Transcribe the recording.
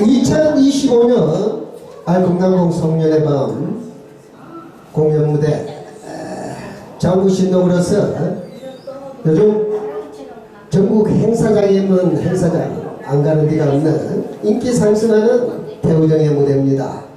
2025년 알콩당콩 성년의 밤 공연 무대 에, 장구 신동으로서 요즘 전국 행사장에 있는 행사장 안 가는 데가 없는 인기 상승하는 대우정의 무대입니다.